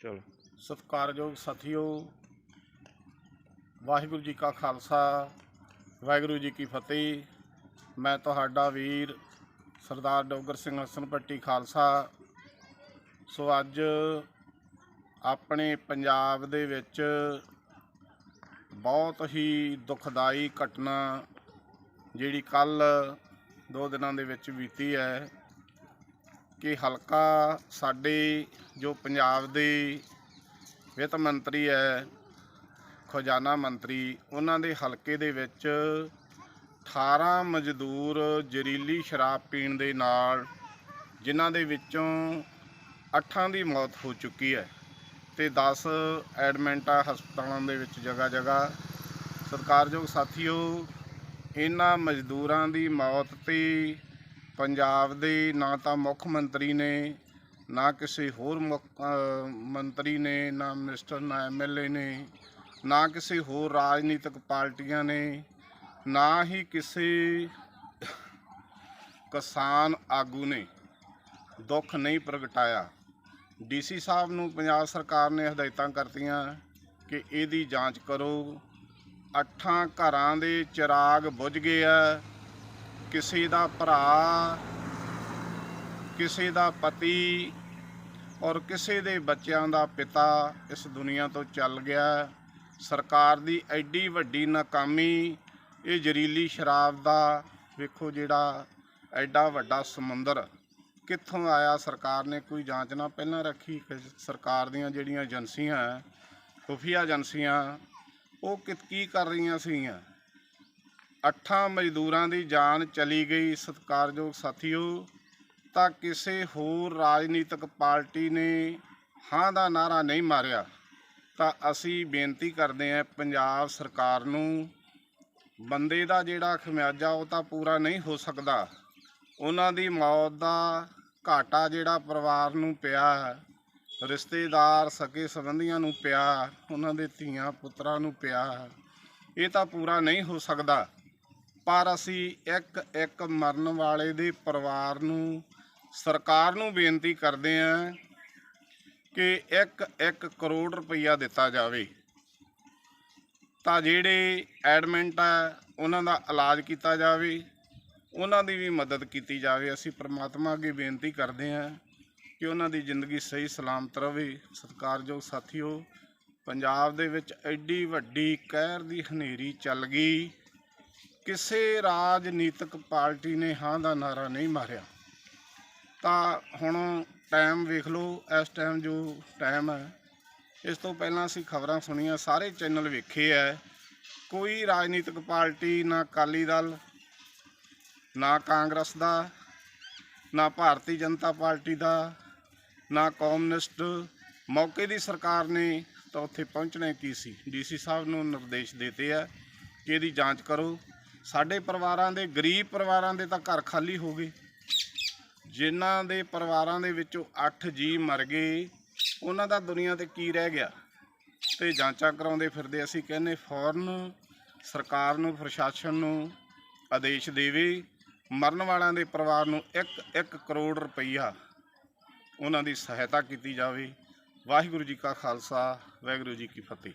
ਚਲੋ। ਸਤਿਕਾਰਯੋਗ ਸਾਥੀਓ, ਵਾਹਿਗੁਰੂ ਜੀ ਕਾ ਖਾਲਸਾ, ਵਾਹਿਗੁਰੂ ਜੀ ਕੀ ਫਤਿਹ। ਮੈਂ ਤੁਹਾਡਾ ਵੀਰ ਸਰਦਾਰ ਡੋਗਰ ਸਿੰਘ ਹਸਨ ਪੱਟੀ ਖਾਲਸਾ। ਸੋ ਅੱਜ ਆਪਣੇ ਪੰਜਾਬ ਦੇ ਵਿੱਚ ਬਹੁਤ ਹੀ ਦੁਖਦਾਈ ਘਟਨਾ ਜਿਹੜੀ ਕੱਲ ਦੋ ਦਿਨਾਂ ਦੇ ਵਿੱਚ ਬੀਤੀ ਹੈ। ਕਿ ਹਲਕਾ ਸਾਡੇ ਜੋ ਪੰਜਾਬ ਦੇ ਵਿੱਤ ਮੰਤਰੀ ਹੈ, ਖਜ਼ਾਨਾ ਮੰਤਰੀ, ਉਹਨਾਂ ਦੇ ਹਲਕੇ ਦੇ ਵਿੱਚ 18 ਮਜ਼ਦੂਰ ਜ਼ਹਿਰੀਲੀ ਸ਼ਰਾਬ ਪੀਣ ਦੇ ਨਾਲ ਜਿਨ੍ਹਾਂ ਦੇ ਵਿੱਚੋਂ 8 ਦੀ ਮੌਤ ਹੋ ਚੁੱਕੀ ਹੈ ਤੇ 10 ਐਡਮਿੰਟਾ ਹਸਪਤਾਲਾਂ ਦੇ ਵਿੱਚ ਜਗ੍ਹਾ ਜਗ੍ਹਾ ਸਰਕਾਰਯੋਗ ਸਾਥੀਓ, ਇਹਨਾਂ ਮਜ਼ਦੂਰਾਂ ਦੀ ਮੌਤ ਤੇ ਪੰਜਾਬ ਦੇ ਨਾ ਤਾਂ ਮੁੱਖ ਮੰਤਰੀ ਨੇ, ਨਾ ਕਿਸੇ ਹੋਰ ਮੁੱਖ- ਮੰਤਰੀ ਨੇ, ਨਾ ਮਿਨਿਸਟਰ ਨਾ ਐਮਐਲਏ ਨੇ, ਨਾ ਕਿਸੇ ਹੋਰ ਰਾਜਨੀਤਿਕ ਪਾਰਟੀਆਂ ਨੇ, ਨਾ ਹੀ ਕਿਸੇ ਕਿਸਾਨ ਆਗੂ ਨੇ ਦੁੱਖ ਨਹੀਂ ਪ੍ਰਗਟਾਇਆ। ਡੀਸੀ ਸਾਹਿਬ ਨੂੰ ਪੰਜਾਬ ਸਰਕਾਰ ਨੇ ਹਦਾਇਤਾਂ ਕਰਤੀਆਂ ਕਿ ਇਹਦੀ ਜਾਂਚ ਕਰੋ। ਅੱਠਾਂ ਘਰਾਂ ਦੇ ਚਿਰਾਗ ਬੁਝ ਗਏ ਆ। ਕਿਸੇ ਦਾ ਭਰਾ, ਕਿਸੇ ਦਾ ਪਤੀ ਔਰ ਕਿਸੇ ਦੇ ਬੱਚਿਆਂ ਦਾ ਪਿਤਾ ਇਸ ਦੁਨੀਆ ਤੋਂ ਚੱਲ ਗਿਆ। ਸਰਕਾਰ ਦੀ ਐਡੀ ਵੱਡੀ ਨਾਕਾਮੀ, ਇਹ ਜ਼ਹਿਰੀਲੀ ਸ਼ਰਾਬ ਦਾ ਵੇਖੋ ਜਿਹੜਾ ਐਡਾ ਵੱਡਾ ਸਮੁੰਦਰ। ਕਿੱਥੋਂ ਆਇਆ? ਸਰਕਾਰ ਨੇ ਕੋਈ ਜਾਂਚ ਨਾ ਪਹਿਲਾਂ ਰੱਖੀ ਕਿ ਸਰਕਾਰ ਦੀਆਂ ਜਿਹੜੀਆਂ ਏਜੰਸੀਆਂ, ਖੁਫੀਆ ਏਜੰਸੀਆਂ, ਉਹ ਕਿ ਕੀ ਕਰ ਰਹੀਆਂ ਸੀਗੀਆਂ? ਅੱਠਾਂ ਮਜ਼ਦੂਰਾਂ ਦੀ ਜਾਨ ਚਲੀ ਗਈ। ਸਤਿਕਾਰਯੋਗ ਸਾਥੀਓ, ਤਾਂ ਕਿਸੇ ਹੋਰ ਰਾਜਨੀਤਿਕ ਪਾਰਟੀ ਨੇ ਹਾਂ ਦਾ ਨਾਰਾ ਨਹੀਂ ਮਾਰਿਆ। ਤਾਂ ਅਸੀਂ ਬੇਨਤੀ ਕਰਦੇ ਹਾਂ, ਪੰਜਾਬ ਸਰਕਾਰ ਨੂੰ ਬੰਦੇ ਦਾ ਜਿਹੜਾ ਖਮਿਆਜਾ, ਉਹ ਤਾਂ ਪੂਰਾ ਨਹੀਂ ਹੋ ਸਕਦਾ। ਉਹਨਾਂ ਦੀ ਮੌਤ ਦਾ ਘਾਟਾ ਜਿਹੜਾ ਪਰਿਵਾਰ ਨੂੰ ਪਿਆ, ਰਿਸ਼ਤੇਦਾਰ ਸਕੇ ਸੰਬੰਧੀਆਂ ਨੂੰ ਪਿਆ, ਉਹਨਾਂ ਦੇ ਧੀਆਂ ਪੁੱਤਰਾਂ ਨੂੰ ਪਿਆ, ਇਹ ਤਾਂ ਪੂਰਾ ਨਹੀਂ ਹੋ ਸਕਦਾ। ਪਰ ਅਸੀਂ ਇੱਕ ਇੱਕ ਮਰਨ ਵਾਲੇ ਦੇ ਪਰਿਵਾਰ ਨੂੰ, ਸਰਕਾਰ ਨੂੰ ਬੇਨਤੀ ਕਰਦੇ ਹਾਂ ਕਿ ਇੱਕ ਇੱਕ ਕਰੋੜ ਰੁਪਈਆ ਦਿੱਤਾ ਜਾਵੇ। ਤਾਂ ਜਿਹੜੇ ਐਡਮਿੰਟ ਆ, ਉਹਨਾਂ ਦਾ ਇਲਾਜ ਕੀਤਾ ਜਾਵੇ, ਉਹਨਾਂ ਦੀ ਵੀ ਮਦਦ ਕੀਤੀ ਜਾਵੇ। ਅਸੀਂ ਪ੍ਰਮਾਤਮਾ ਅੱਗੇ ਬੇਨਤੀ ਕਰਦੇ ਹਾਂ ਕਿ ਉਹਨਾਂ ਦੀ ਜ਼ਿੰਦਗੀ ਸਹੀ ਸਲਾਮਤ ਰਹੇ। ਸਤਿਕਾਰਯੋਗ ਸਾਥੀਓ, ਪੰਜਾਬ ਦੇ ਵਿੱਚ ਐਡੀ ਵੱਡੀ ਕਹਿਰ ਦੀ ਹਨੇਰੀ ਚੱਲ ਗਈ। ਕਿਸੇ ਰਾਜਨੀਤਿਕ ਪਾਰਟੀ ਨੇ ਹਾਂ ਦਾ ਨਾਰਾ ਨਹੀਂ ਮਾਰਿਆ। ਤਾਂ ਹੁਣ ਟਾਈਮ ਵੇਖ ਲਓ, ਇਸ ਟਾਈਮ ਜੋ ਟਾਈਮ ਹੈ, ਇਸ ਤੋਂ ਪਹਿਲਾਂ ਅਸੀਂ ਖਬਰਾਂ ਸੁਣੀਆਂ, ਸਾਰੇ ਚੈਨਲ ਵੇਖੇ ਐ ਕੋਈ ਰਾਜਨੀਤਿਕ ਪਾਰਟੀ ਨਾ ਅਕਾਲੀ ਦਲ, ਨਾ ਕਾਂਗਰਸ ਦਾ, ਨਾ ਭਾਰਤੀ ਜਨਤਾ ਪਾਰਟੀ ਦਾ, ਨਾ ਕਮਿਊਨਿਸਟ। ਮੌਕੇ ਦੀ ਸਰਕਾਰ ਨੇ ਤਾਂ ਉੱਥੇ ਪਹੁੰਚਣਾ ਕੀ ਸੀ? ਡੀਸੀ ਸਾਹਿਬ ਨੂੰ ਨਿਰਦੇਸ਼ ਦਿੱਤੇ ਆ ਕਿ ਇਹਦੀ ਜਾਂਚ ਕਰੋ। ਸਾਡੇ ਪਰਿਵਾਰਾਂ ਦੇ, ਗਰੀਬ ਪਰਿਵਾਰਾਂ ਦੇ ਤਾਂ ਘਰ ਖਾਲੀ ਹੋ ਗਏ। ਜਿਨ੍ਹਾਂ ਦੇ ਪਰਿਵਾਰਾਂ ਦੇ ਵਿੱਚੋਂ 8 ਜੀ ਮਰ ਗਏ, ਉਹਨਾਂ ਦਾ ਦੁਨੀਆ ਤੇ ਕੀ ਰਹਿ ਗਿਆ? ਤੇ ਜਾਂਚਾਂ ਕਰਾਉਂਦੇ ਫਿਰਦੇ ਅਸੀਂ ਕਹਿੰਨੇ ਫੌਰਨ ਸਰਕਾਰ ਨੂੰ, ਪ੍ਰਸ਼ਾਸਨ ਨੂੰ ਆਦੇਸ਼ ਦੇਵੇ, ਮਰਨ ਵਾਲਿਆਂ ਦੇ ਪਰਿਵਾਰ ਨੂੰ 1-1 ਕਰੋੜ ਰੁਪਈਆ ਉਹਨਾਂ ਦੀ ਸਹਾਇਤਾ ਕੀਤੀ ਜਾਵੇ। ਵਾਹਿਗੁਰੂ ਜੀ ਕਾ ਖਾਲਸਾ, ਵਾਹਿਗੁਰੂ ਜੀ ਕੀ ਫਤਿਹ।